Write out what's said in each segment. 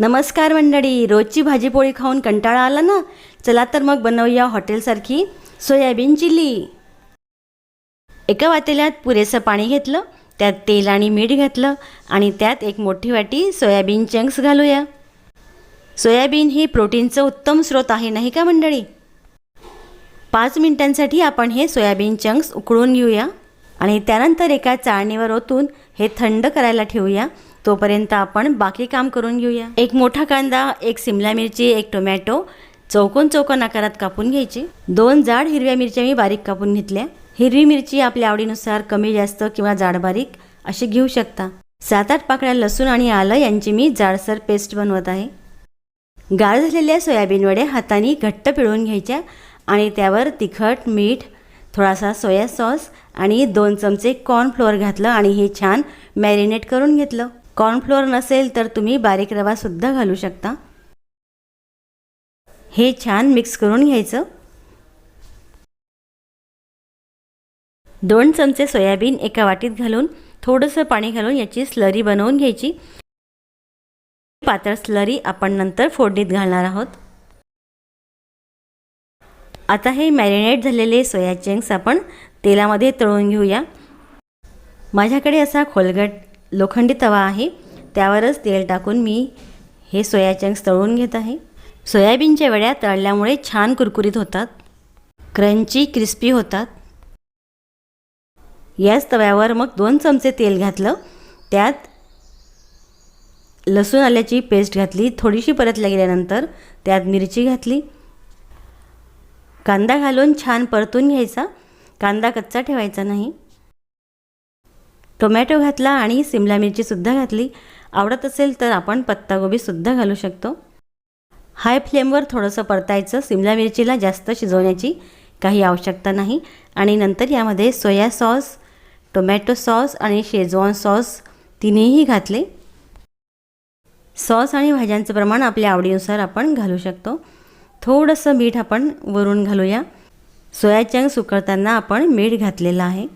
नमस्कार मंडळी रोजची भाजीपोळी खाऊन कंटाळा आला ना? चला तर मग बनवूया हॉटेलसारखी सोयाबीन चिली एका वातेल्यात पुरेसं पाणी घेतलं त्यात तेल आणि मीठ घातलं आणि त्यात एक मोठी वाटी सोयाबीन चंक्स घालूया. सोयाबीन ही प्रोटीनचं उत्तम स्रोत आहे नाही का मंडळी? पाच मिनिटांसाठी आपण हे सोयाबीन चंक्स उकळून घेऊया आणि त्यानंतर एका चाळणीवर ओतून हे थंड करायला ठेवूया. तोपर्यंत आपण बाकी काम करून घेऊया. एक मोठा कांदा एक सिमला मिरची एक टोमॅटो चौकोन चौकोन आकारात कापून घ्यायची. दोन जाड हिरव्या मिरच्या मी बारीक कापून घेतल्या. हिरवी मिरची आपल्या आवडीनुसार कमी जास्त किंवा जाड बारीक अशी घेऊ शकता. सात आठ पाकळ्या लसूण आणि आलं यांची मी जाडसर पेस्ट बनवत आहे. गाळ झालेल्या सोयाबीन वड्या हाताने घट्ट पिळून घ्यायच्या आणि त्यावर तिखट मीठ थोडासा सोया सॉस आणि दोन चमचे कॉर्नफ्लोअर घातलं आणि हे छान मॅरिनेट करून घेतलं. कॉर्नफ्लोअर नसेल तर तुम्ही बारीक रवासुद्धा घालू शकता. हे छान मिक्स करून घ्यायचं. दोन चमचे सोयाबीन एका वाटीत घालून थोडंसं पाणी घालून याची स्लरी बनवून घ्यायची. पातळ स्लरी आपण नंतर फोडणीत घालणार आहोत. आता हे मॅरिनेट झालेले सोया चंक्स आपण तेलामध्ये तळून घेऊया. माझ्याकडे असा खोलगट लोखंडी तवा आहे. त्यावरच तेल टाकून मी हे सोया चंक्स तळून घेत आहे. सोयाबीनच्या वड्या तळल्यामुळे छान कुरकुरीत होतात. क्रंची क्रिस्पी होतात. याच तव्यावर मग दोन चमचे तेल घातलं. त्यात लसूण आल्याची पेस्ट घातली. थोडीशी परतल्या गेल्यानंतर त्यात मिरची घातली. कांदा घालून छान परतून घ्यायचा. कांदा कच्चा ठेवायचा नाही. टोमॅटो घातला आणि सिमला मिरचीसुद्धा घातली. आवडत असेल तर आपण पत्तागोबीसुद्धा घालू शकतो. हाय फ्लेमवर थोडंसं परतायचं सिमला मिरचीला जास्त शिजवण्याची काही आवश्यकता नाही. आणि नंतर यामध्ये सोया सॉस टोमॅटो सॉस आणि शेजवान सॉस तिन्हीही घातले. सॉस आणि भाज्यांचं प्रमाण आपल्या आवडीनुसार आपण घालू शकतो. थोडंसं मीठ आपण वरून घालूया. सोया चंक्स उकळताना आपण मीठ घातलेलं आहे.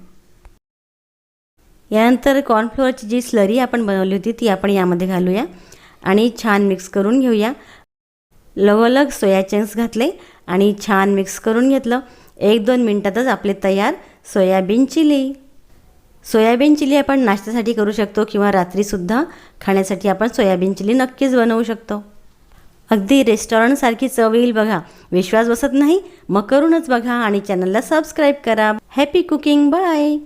यानंतर कॉर्नफ्लोअरची जी स्लरी आपण बनवली होती ती आपण यामध्ये घालूया. आणि छान मिक्स करून घेऊया. लवलग सोया चंक्स घातले आणि छान मिक्स करून घेतलं. एक दोन मिनटातच आपले तयार सोयाबीन चिली. सोयाबीन चिली आपण नाश्त्यासाठी करू शकतो किंवा रात्रीसुद्धा खाण्यासाठी आपण सोयाबीन चिली नक्कीच बनवू शकतो. अगदी रेस्टॉरंटसारखी चव येईल बघा. विश्वास बसत नाही? मग करूनच बघा आणि चॅनलला सबस्क्राईब करा. Happy cooking by